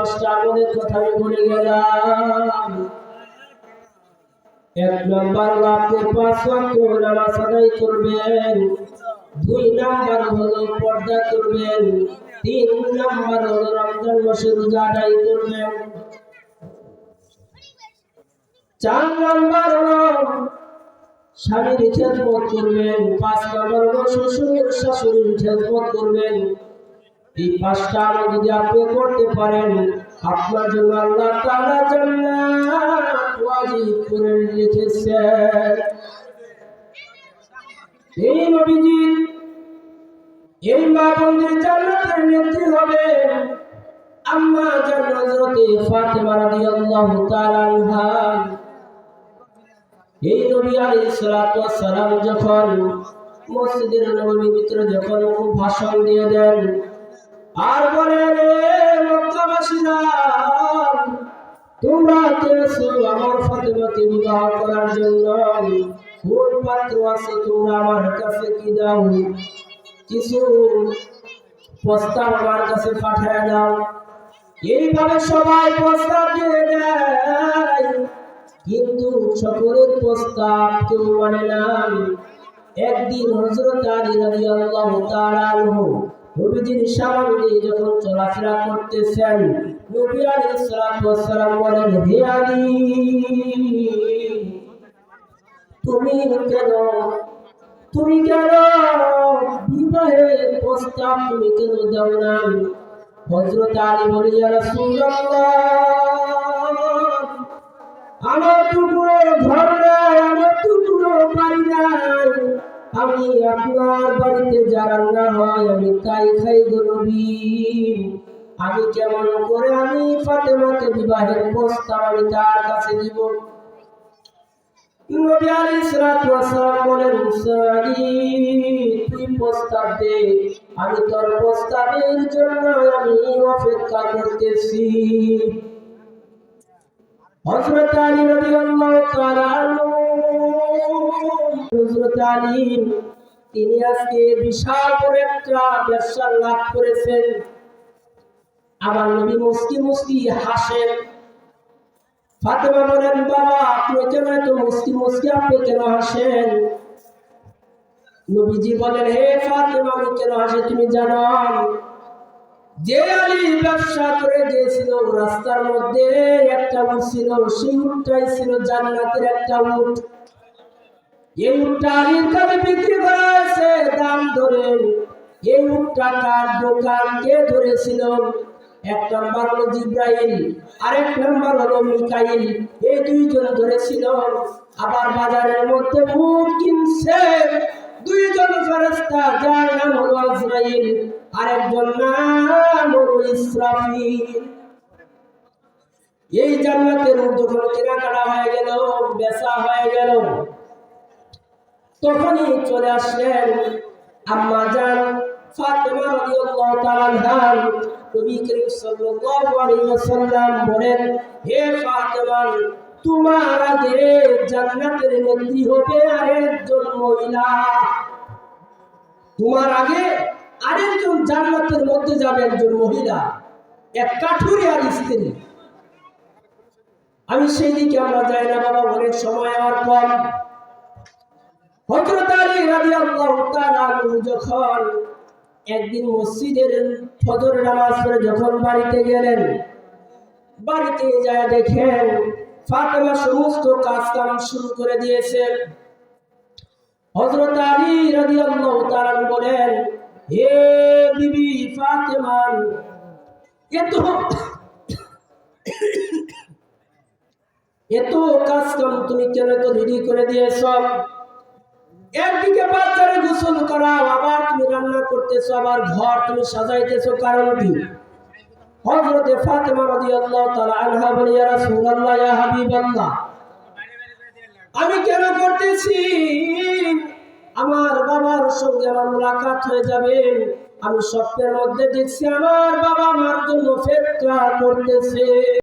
পাঁচটা আমলের কথা করবেন। দুই নম্বর হলো পর্দা করবেন। তিন নম্বর হলো রমজান মাসে রোজা করবেন। চার নম্বর হলো স্বামীর খেদমত করবেন। পাঁচ নম্বর হলো শ্বশুর, শাশুড়ির খেদমত করবেন। এই পাঁচটা আমল যদি আপনি করতে পারেন, আপনার জন্য আল্লাহ তাআলা জান্নাত করে রেখেছেন। এই নবীজি, এই মা বন্ধুর জান্নাতের নেত্রী হবে আম্মা জান্নাতে ফাতেমা রাদিয়াল্লাহু তাআলা আনহা। এই নবী আলাইহিস সালাতু ওয়াস সালাম যখন মসজিদের নববীর ভিতরে যখন ভাষণ দিয়ে দেন আর বলে রে মক্কাবাসীরা, তোমরা চেয়েছো আমার ফাতেমাকে বিবাহ করার জন্য। কোন পাত্র আছে, তোমরা আমার কাছে কি দাও? কিছু প্রস্তাব আমার কাছে পাঠায় দাও। এইভাবে সবাই প্রস্তাব দিয়ে দেয়, কিন্তু সকলের প্রস্তাব কেউ মানে না। একদিন হজরত আলী রাদিয়াল্লাহু তাআলা নবীজির সামনে যখন চলাফেরা করতেছেন, নবী ওয়াস সালাম বলেন, হে আলী, তুমি কেন তুমি কেন বিবাহের প্রস্তাব তুমি কেন দাও না হজরত আলী বলে আমার টুকরো ঘর আমার টুকরো আমি আপনার বাড়িতে যা রান্না হয়, আমি তাই খাই গো নবী। আমি কেমন করে আমি ফাতেমাকে বিবাহের প্রস্তাব আমি তার কাছে দিব? আমি তোর প্রস্তাবের জন্য আমি অপেক্ষা করতেছি। হযরত আলী রাদিয়াল্লাহু তাআলা আলী, তিনি আজকে বিশাল বড় একটা ব্যবসা লাভ করেছেন। আমার নবী মুস্কি হাসেন। ফাতেমা বলেন, বাবা, আপনি কেন আপনি কেন হাসেন? নবীজি বলেন, হে ফাতেমা, আমি কেন হাসি? তুমি জানো যে আলী ব্যবসা করে গিয়েছিল রাস্তার মধ্যে একটা উট ছিল, সেই উটটাই ছিল জান্নাতের একটা উট। এই উটটা আলীর কাছে বিক্রি করা হয়েছে, দাম ধরে। এই দোকান কে ধরেছিল? এক নম্বর হলো জিব্রাইল, আরেক নম্বর হলো মিকাইল। এই দুইজন ধরেছিল। আবার বাজারের মধ্যে উট কিনছে। দুইজন ফেরেশতা, যার নাম হলো আজরাইল। আরেকজন ইসরাফিল এই জান্নাতের উট কেনাকাটা হয়ে গেল, বেচা হয়ে গেল, তখনই চলে আসলেন আম্মা তোমার আগে তোমার আগে আরেকজন জান্নাতের মধ্যে যাবে একজন মহিলা। এক কাঠুরি আর স্ত্রী। আমি সেই দিকে আমরা যাই না বাবা, অনেক সময় আমার কম। হযরত আলী রাদিয়াল্লাহু তাআলা যখন একদিন মসজিদের ফজর নামাজ পড়ে যখন বাড়িতে গেলেন, বাড়িতে যায় দেখেন ফাতেমা সমস্ত কাজ কাম শুরু করে দিয়েছে। হযরত আলী রাদিয়াল্লাহু তাআলা বলেন, হে বিবি ফাতেমা এত কাজ কাম তুমি কেন তো রেডি করে দিয়েছ? একদিকে বাচ্চারে গোসল করাও, আবার তুমি রান্না করতেছো, আবার ঘর তুমি সাজাইতেছো, কারণ কি? হযরতে ফাতেমা রাদিয়াল্লাহু তাআলা আনহা বলে, ইয়া রাসূলুল্লাহ, ইয়া হাবিবাল্লাহ, আমি কেন করতেছি? সঙ্গে আমার মুলাকাত হয়ে যাবে। আমি স্বপ্নের মধ্যে দেখছি আমার বাবা আমার জন্য ফেতরা করতেছে।